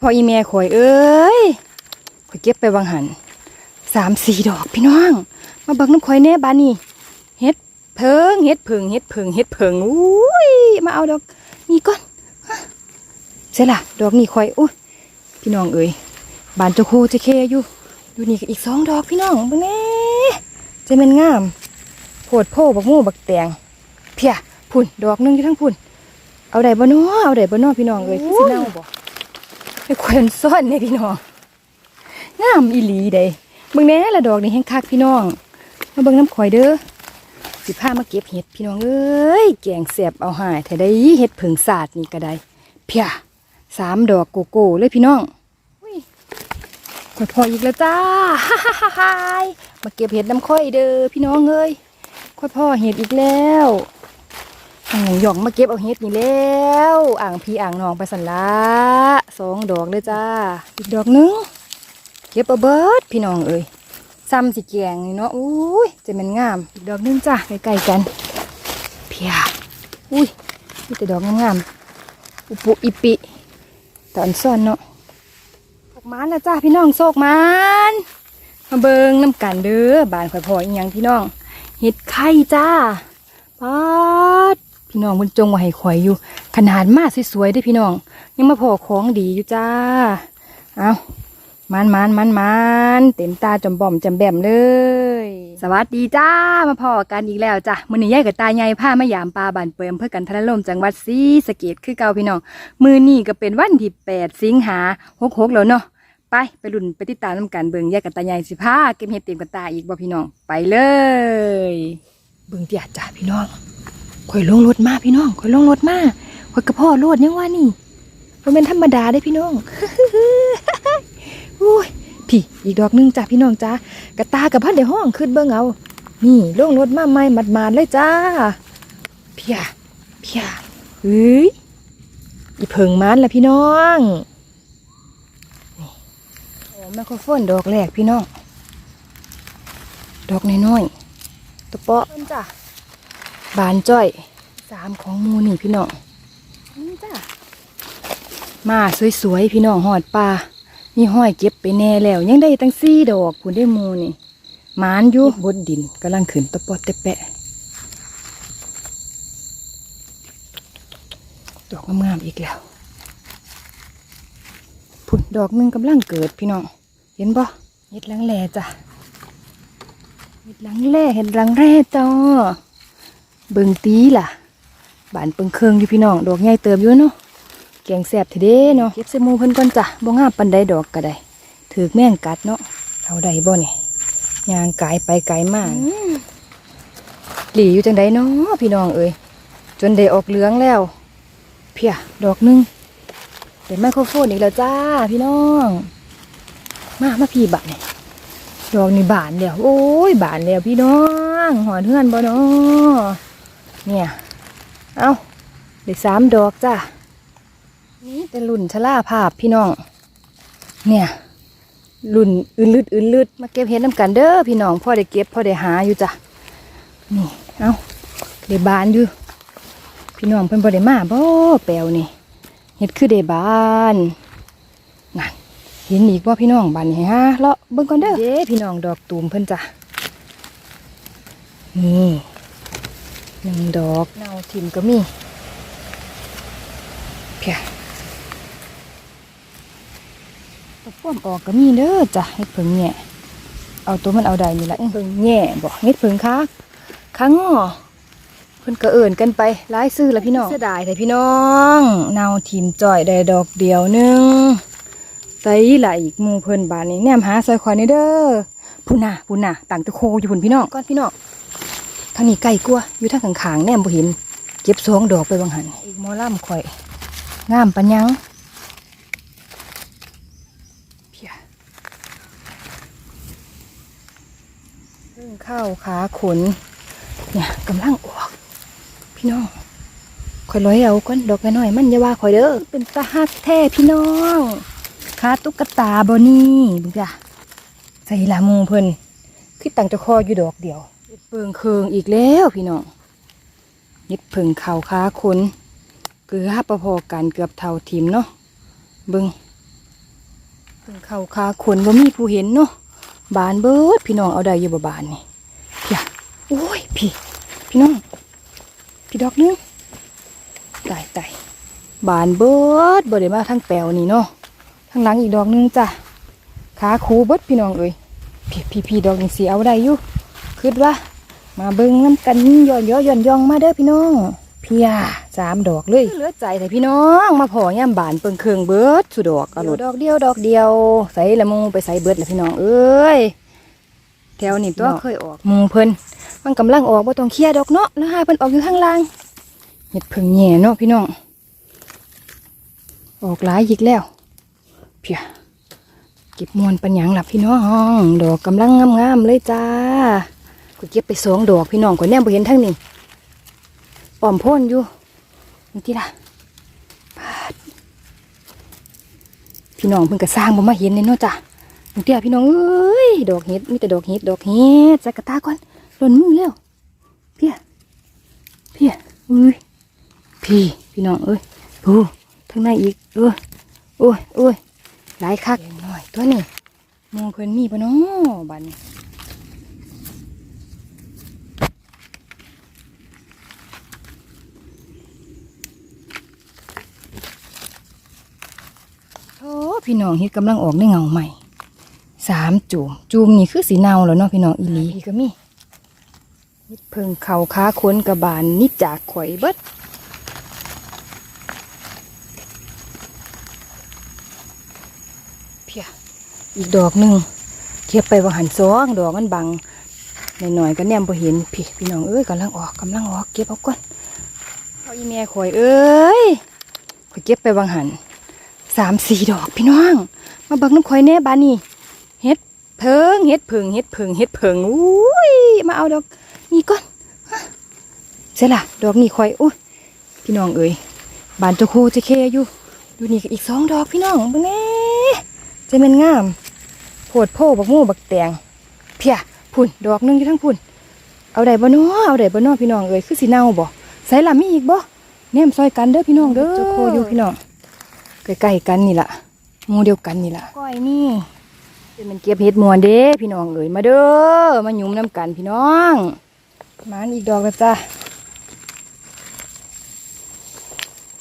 พออีเมียข่อยเอ้ยข่อยเก็บไปวางหันสามสี่ดอกพี่น้อง มาเบิกน้ำข่อยแน่บานี่เฮ็ดเพิงเฮ็ดเพิงเฮ็ดเพิงเฮ็ดเพิงอุ้ยมาเอาดอกนี่ก่อนเสร็จละดอกนี่ข่อยอุ้ยพี่น้องเอ้ยบานจ้าโคจะเคอยู่อยู่นี่ก็อีกสองดอกพี่น้องเบิ่งแน่เจะเป็นงามโพดโพบักโม่บักแตงเพียพุ่นดอกนึงอยู่ทั้งพุ่นเอาได้บ่เนาะเอาได้บ่เนาะพี่น้องเอ้ยคือสิเน่าบ่ ไปควนซ่อนเนี่ยพี่น้องงามอีหลีเด้เบิ่งแน่ละดอกนี่แห้งคักพี่น้องมาเบิ่งน้ำข่อยเด้อสิพามาเก็บเห็ดพี่น้องเอ้ยแกงแซ่บเอาหายแท้ได้เห็ดผึ่งสาดนี่ก็ได้เพียสามดอกโกโก้เลยพี่น้องอุ้ยข่อยพออีกแล้วจ้าฮ่าฮ่าฮ่าฮ่ามาเก็บเห็ดน้ำข่อยเด้อพี่น้องเอ้ยข่อยพ่อเห็ดอีกแล้ว อ่างหยองมาเก็บเอาเฮ็ดนี่แล้วอ่างพีอ่างนองไปสันละสองดอกเลยจ้า อีกดอกหนึงเก็บเอาเบิดพี่น้องเอ้ยซ้ำสิแกงนี่เนาะอุ้ยจะเป็นงาม อีกดอกหนึงจ้าใกล้ๆกัน เพียอุ้ยมีแต่ดอกงามๆอุปุอิปิตอนซ่อนเนาะโศกมันละจ้าพี่น้องโศกมันมาเบิงน้ำกันเด้อบานข่อยพออีหยังพี่น้องเห็ดไข่จ้าปาด พี่น้องบนจงวาให้ข่อยอยู่ ขนาดมากสวยๆได้พี่น้อง ยังมาพอของดีอยู่จ้า เอามันมันมันมันเต็มตาจอมบ่อมจำแบมเลย สวัสดีจ้ามาพอกันอีกแล้วจ้ะมือนี้ยายกับตาใหญ่ผ้ามายามปลาบานเปิมเพื่อกันทะลมจังหวัดศรีสะเกดคือเก่าพี่น้องมือนี้ก็เป็นวันที่แปดสิงหาหกหกแล้วเนาะไปไปรุ่นไปติดตามน้ำกันเบิงยายกับตาใหญ่สิผ้าเก็บเห็ดเต็มกันตาอีกบ่พี่น้องไปเลย เบิงเตียจ้าพี่น้อง ข่อยลงรถมาพี่น้องข่อยลงรถมาข่อยกระพ่อรถยังว่านี่มันเป็นธรรมดาได้พี่น้องอุ้ยพี่อีกดอกหนึงจ้าพี่น้องจ้ากระตากับพันในห้องขึ้นเบิ่งเอา นี่ลงรถมาใหม่หมาดๆเลยจ้าเพียเพียเฮ้ยอีเพิงมันละพี่น้องนี่โอ้ไมโครโฟนดอกแรกพี่น้อง ดอกน้อยๆตะเปาะจ้า บานจ้อยสามของหมูนี่พี่น้องนี่จ้ามาสวยๆพี่น้องหอดปลามีห้อยเก็บไปแน่แล้ว ยังได้ตั้งสี่ดอกคุณได้หมูนี่หมานอยู่บนดินกำลังขึ้นตะปอดตะแปะ ดอกงามๆอีกแล้วผุดดอกหนึงกำลังเกิดพี่น้องเห็นบ่เห็ดหลังแหล่จ้ะเห็ดหลังแหล่เห็ดหลังแหล่จ้า เบิงตีล่ะ บานเปิงเครืองอยู่พี่น้อง ดอกใหญ่เติบอยู่เนาะ แกงแซ่บเถอะเด้เนาะ เก็บใส่มูเพิ่นก่อนจ้ะบ่งามปานใดดอกก็ได้ถือแม่งกัดเนาะ เอาได้บ่เนี่ยยางกายไปไกลมากหลีอยู่จังใดเนาะพี่น้องเอ้ย จนได้ออกเหลืองแล้ว เพียดอกหนึงเดี๋ยวไมโครโฟนอีกแล้วจ้าพี่น้อง มามาพี่บัดเนี่ยดอกนี่บานแล้ว โอ้ยบานแล้วพี่น้องหอดเฮือนบ่เนาะ เนี่ย เอาได้สามดอกจ้านี่แต่รุ่นชะล่าภาพพี่น้อง เนี่ยรุ่นอื่นลืดอื่นลืดมาเก็บเห็ดน้ำกันเด้อพี่น้องพ่อได้เก็บพ่อได้หาอยู่จ้ะนี่เอาได้บานอยู่ พี่น้องเพิ่นบ่ได้มาบ่แปลวนี่เฮ็ดคือได้บานนั่นเห็นอีกว่าพี่น้องบานนี่ฮะเลาะเบิ่งก่อนเด้อเด้พี่น้องดอกตูมเพิ่นจ้ะนี่ หนึ่งดอกเนาทิมก็มีเพียตะป้วมออกก็มีเด้อจ้ะเฮ็ดเพิ่งแง่เอาตัวมันเอาได้นี่ละเพิ่งแง่บ่เฮ็ดเพิ่งค้าค้างอเพิ่นก็เอิ่นกันไปหลายซื้อแล้วพี่น้องเสียดายแต่พี่น้องเนาทีมจ่อยได้ดอกเดียวหนึงใส่ไหละอีกหมูเพิ่นบานนี้แนมหาซอยคอยนี่เด้อพุ่นน่ะพุ่นน่ะต่างตะโคอยู่พุ่นพี่น้องก้อนพี่น้อง ทางนี้ไกลกลัวาอยู่ทางข้างๆแนมบ่เห็น เก็บสองดอกไปบางหันอีกมอล่ำข่อยงามปัญญังเพียเรื่องข้าวขาขนเนี่ยกำลังออก พี่น้องคอยร้อยเอาก้อนดอกน้อยมันอย่าว่าคอยเด้อเป็นตาฮักแท้พี่น้องขาตุ๊กตาบนี่บุจ้ะใส่ละมูเพิ่นคือตั้งจะคออยู่ดอกเดียว เฮ็ดเปิงเคืองอีกแล้วพี่น้องเฮ็ดเพิงเข่าขาคนเกือบประพอกันเกือบเท่าทีมเนาะเบิงเพิ่งเข้าคาขนบ่มีผู้เห็นเนาะบานเบิดพี่น้องเอาได้อยู่บ่บานนี่พี่อะโอ้ยพี่ พี่น้อง พี่ดอกนึงตายตายบานเบิดบ่ได้มาทั้งแปลวนี่เนาะทางหลังอีกดอกนึงจ้ะขาคูเบิดพี่น้องเอ้ยพี่พี่พี่ดอกนี่สิเอาได้อยู่ คิดว่า มาเบิ่งน้ำกันย้อนย้อนย้อนยองมาเด้อพี่น้อง เพียสามดอกเลยเหลือใจแต่พี่น้อง มาพอย่ามบานเปิงเคืองเบิดสุดดอกเอาโลดดอกเดียวดอกเดียว ใส่ละมูไปใส่เบิดละพี่น้องเอ้ยแถวนี้ตัวเคยออกหมูเพิ่นมันกำลังออกบ่ต้องเคลียร์ดอกเนาะแล้วให้เพิ่นออกอยู่ข้างล่างเห็ดเพิ่งแหน่เนาะพี่น้อง ออกหลายอีกแล้วเพียเก็บมวนปัญญังหลับพี่น้อง ดอกกำลังงามๆเลยจ้า กูเก็บไปสองดอกพี่น้องคนแน่บ่เห็นทั้งนี้ปอมพ่นอยู่นี่ที่ละปาดพี่น้องเพิ่งก็สร้างบ่มาเห็นเลยเนาะจ้ะนี่ที่ละพี่น้องเอ้ยดอกเห็ดมีแต่ดอกเห็ดดอกเห็ดใส่กระตาก่อนหล่นมือแล้วเพียเพียอุ้ยพี่พี่น้องเอ้ยโอ้ทั้งในอีกเออโอ้ยโอ้ยหลายคักหน่อยตัวนี้หมูเพิ่นมีปะเนาะบัดนี้ โอ้ พี่น้องเฮ็ดกำลังออกในเงาใหม่สามจูมจูมนี่คือสีเนาแล้วเนาะพี่น้องอีหลีพี่ก็มีเฮ็ดเพิ่งเข่าค้าค้นกระบาลนิดจากข่อยเบิดเพียอีกดอกหนึ่งเก็บไปว่าหันซองดอกมันบังหน่อยๆก็แนมบ่เห็นพี่พี่น้องเอ้ยกำลังออกกำลังออกเก็บเอาก่อนเอาอีแม่ข่อยเอ้ยข่อยเก็บไปวางหัน สามสี่ดอกพี่น้อง มาเบิกน้ำข่อยแน่บานี่เฮ็ดเพิงเฮ็ดเพิงเฮ็ดเพิงเฮ็ดเพิงอุ้ยมาเอาดอกนี่ก่อนเสร็จละดอกนี่ข่อยอุ้ยพี่น้องเอ้ยบานจะโคเจะเคอยู่อยู่นี่อีกสองดอกพี่น้องเบิ่งแน่จะเป็นงามโพดโพบักโม่บักแตงเพียพุ่นดอกหนึงอยู่ทั้งพุ่น เอาได้บ่นาะเอาได้บ่นาะพี่น้องเอ้ยคือสิเน่าบ่ใส่ละมีอีกบ่แนมซอยกันเด้อพี่น้องเด้อจ้าโคอยู่พี่น้อง ใกล้ๆกันนี่ล่ะหมูเดียวกันนี่ล่ะก้อยนี่เป็นมันเก็บเห็ดมวนเด้พี่น้องเอ๋ยมาเด้อมาหยุมน้ำกันพี่น้องมานอีกดอกแล้วจ้ะ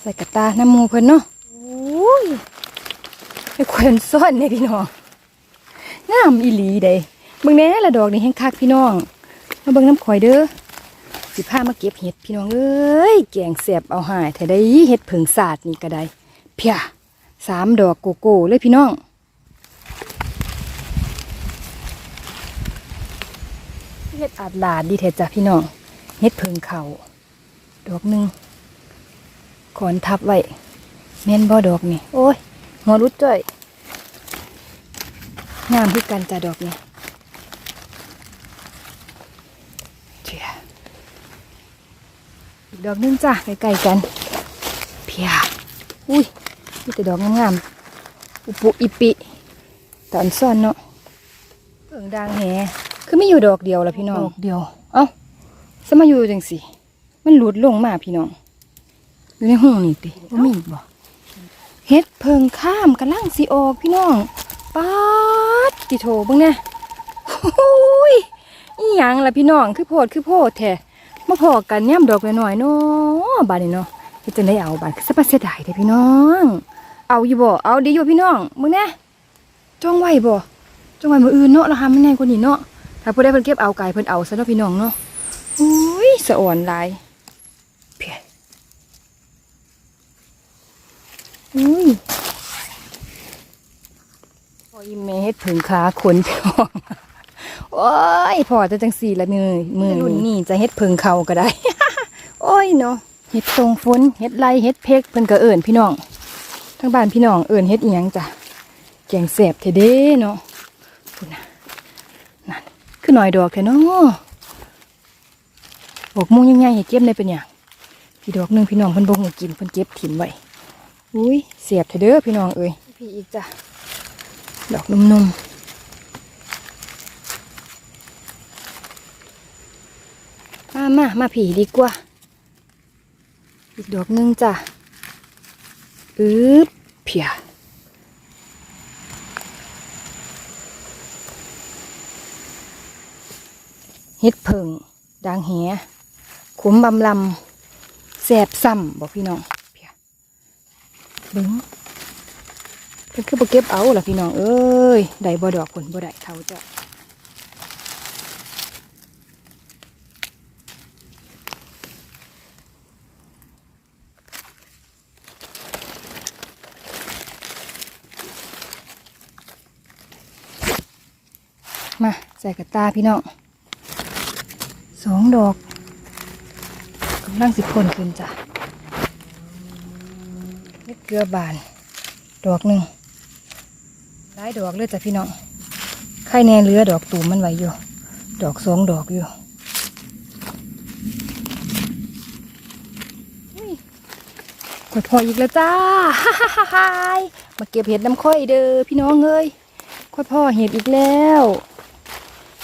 ใส่กระตาน้ำหมูเพิ่นเนาะโอ้ยไอ้ควนซ่อนเนี่ยพี่น้องงามอีหลีเด้เบิ่งแหน่ละดอกนี่แห้งคักพี่น้องมาเบิ่งน้ำข่อยเด้อสิพามาเก็บเห็ดพี่น้องเอ้ยแกงแสบเอาหายแต่ได้เห็ดผึ่งศาสตร์นี่ก็ได้เพียสามดอกโกโก้เลยพี่น้องเฮ็ดอาดลาดดีเทจ้ะพี่น้องเฮ็ดเพิงเขาดอกหนึ่งขอนทับไว้แม่นบ่ดอกนี่ โอ้ยหัวรุดจ้อยงามคือกันจ้ะดอกนี่เชียอีกดอกหนึงจ้ะใกล้ๆกัน เพียอุ้ย มีแต่ดอกงามๆอุปุอิปิ ตอนซ่อนเนาะเพิ่งดังแหคือไม่อยู่ดอกเดียวละพี่น้องดอกเดียว เอ้าสมาอยู่จังสิมันหลุดลงมาพี่น้องอยู่ในห้องนี่ติว่ามีอีกบ่เฮ็ดเพิงข้ามกำลังสิออกพี่น้องป๊าดติโถเบิ่งแน่โอ้ยอีหยังล่ะพี่น้องคือโพดคือโพดแท้มาพอกันย่ำดอกน้อยๆเนาะบาดนี้เนาะเฮ็ด จังได้เอาบาดคือสะปัดเสียดายเด้อพี่น้อง เอาอยู่บ่เอาดีอยู่พี่น้องมึงแน่จ้องไว้บ่จ้องไว้มื้ออื่นเนาะราคามันแน่กว่านี้เนาะถ้าผู้ใดเพิ่นเก็บเอาไก่เพิ่นเอาซะเนาะพี่น้องเนาะอุ้ยสะอ่อนหลายเพียอุ้ยพออีเมเฮ็ดผึ่งขาขนพี่น้องโอ้ยพอจะจังสี่ละมือมือรุ่นนี้จะเฮ็ดผึ่งเขาก็ได้ โอ้ยเนาะ เฮ็ดทรงฝนเฮ็ดไรเฮ็ดเพกเพิ่นก็เอิ่นพี่น้องทั้งบ้านพี่น้องเอิ่นเฮ็ดเอียงจ้ะแกงแสบเทเด้เนาะพุ่นน่ะนั่นคือหน่อยดอกแท้เนาะบอกมุ้งยังไงให้เก็บได้เป็นหยังพี่ดอกหนึ่งพี่น้องเพิ่นบ่งกินเพิ่นเก็บถิ่มไว้อุ้ยเสียบเทเด้อพี่น้องเอ้ยพี่อีกจ้ะดอกนุ่มๆมามามาผีดีกว่า อีกดอกนึงจ้ะอืดเพียเฮ็ดเพิงดังแหขุมบำลำแสบซ้ำบอกพี่น้องเพียบึ้งเพิ่นคือบ่เก็บเอาล่ะพี่น้องเอ้ยได้บ่ดอกผลบ่ได้เท่าจ้ะ ใส่กระตาพี่น้องสองดอกกำลังสิพ่นขึ้นจ้ะเม็ดเกลือบาน ดอกหนึ่งหลายดอกเลยจ้ะพี่น้องไข่แน่เหลือดอกตูมมันไหวอยู่ ดอกสองดอกอยู่กดพออีกแล้วจ้าฮ่าฮ่าฮ่ามาเก็บเห็ดน้ำค่อยเด้อพี่น้องเอ้ยค่อยพ่อเห็ดอีกแล้ว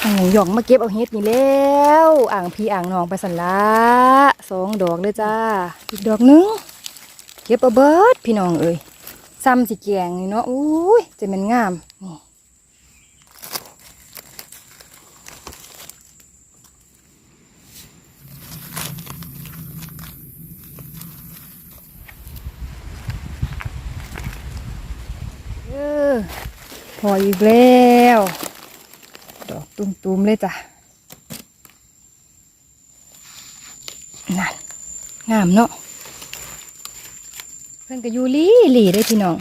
อ่างหยองมาเก็บเอาเห็ดนี่แล้วอ่างพีอ่างนองไปสันละสองดอกเลยจ้า อีกดอกหนึงเก็บเอาเบิดพี่น้องเอ้ยซ้ำสิแกงนี่เนาะอุ้ยจะเป็นงามนี่เออพออีกแล้ว ดอกตุ้มๆเลยจ้ะนั่นงามเนาะเพิ่อนก็อยู่ลีหลีได้พี่น้อง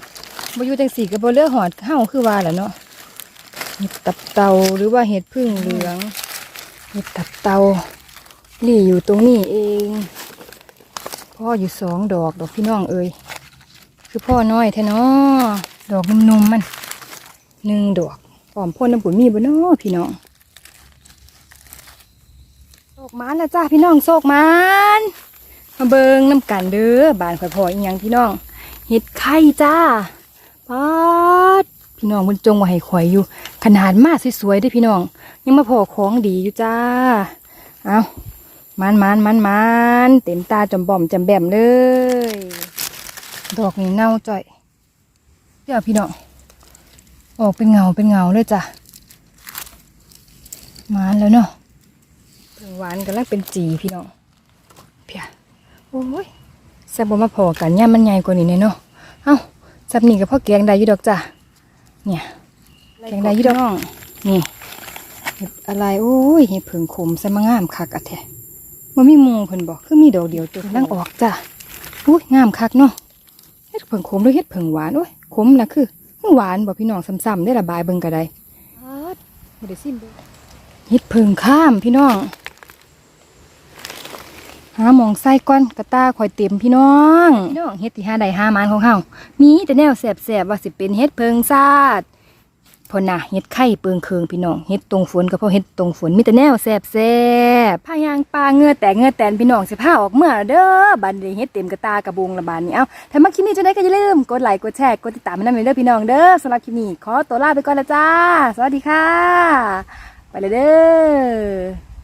บอยู่จังสีก็บ่เลือหอดเฮาคือว่าแหละเนาะเห็ดตับเตาหรือว่าเห็ดพึ่งเหลืองเห็ดตับเตาลีอยู่ตรงนี้เองพ่ออยู่สองดอกดอกพี่น้องเอ้ยคือพ่อน้อยแท้เนาะดอกนุ่มๆมันหนึ่งดอก อมพ่นน้ำปุ๋ยมีบ่เนาะพี่น้องโศกมานล้วจ้าพี่น้องโศกมานมาเบิงน้ำกันเด้อบานข่อยพออีหยังพี่น้องเห็ดไข่จ้าป๊าดพี่น้องบนจงว่าให้ข่อยอยู่ ขนาดมากสวยๆได้พี่น้อง ยังมาพอของดีอยู่จ้าเอามันมันมันมันเต็มตาจอมบ่อมจำแบมเลย ดอกนี่เน่าจ่อยเดี๋ยวพี่น้อง ออกเป็นเงาเป็นเงาเลยจ้ะมันแล้วเนาะเพิ่งหวานกันแล้วเป็นจีพี่น้องเพียโอ้ยแซ่บบ่มาพอกันย่ามมันใหญ่กว่านี้แน่เนาะเอ้าซับนี่กับพ่อแกงได้อยู่ดอกจ้ะเนี่ยแกงได้อยู่ดอกนี่เห็ดอะไรโอ้ยเห็ดเผิงขมใส่มางามคักอะแท้มันมีหมูเพิ่นบอกคือมีดอกเดียวตัวนั่งออกจ้ะอุ้ยงามคักเนาะเห็ดเผิงขมหรือเห็ดเผิงหวานโอ้ยขมละคือ หวานบอกพี่น้องซ้ำๆได้ระบายเบิ่งก็ได้บ่ได้ซิมเบิ่งเห็ดเผิงข้ามพี่น้อง หาหมองไส้ก้อนกระตาข่อยเต็มพี่น้องพี่น้องเฮ็ดที่หาใดหามันของเฮามีแต่แนวแสบๆว่าสิเป็นเฮ็ดเพิงซาด พอน่ะเฮ็ดไข่เปิงเคืองพี่น้องเฮ็ดตรงฝนก็เพราะเฮ็ดตรงฝนมีแต่แนวแซบแซบผ้ายางปลาเงือแตกเงือแตนพี่น้องสิพาออกเมื่อเด้อบันนี้เฮ็ดเต็มกระตากระบุงละบานนี้เอ้าถ้ามาคลิปนี้จะได้ก็อย่าลืมกดไลค์กดแชร์กดติดตามให้นำเด้อพี่น้องเด้อสำหรับคลิปนี้ขอตัวลาไปก่อนละจ้า สวัสดีค่ะ ไปเลยเด้อ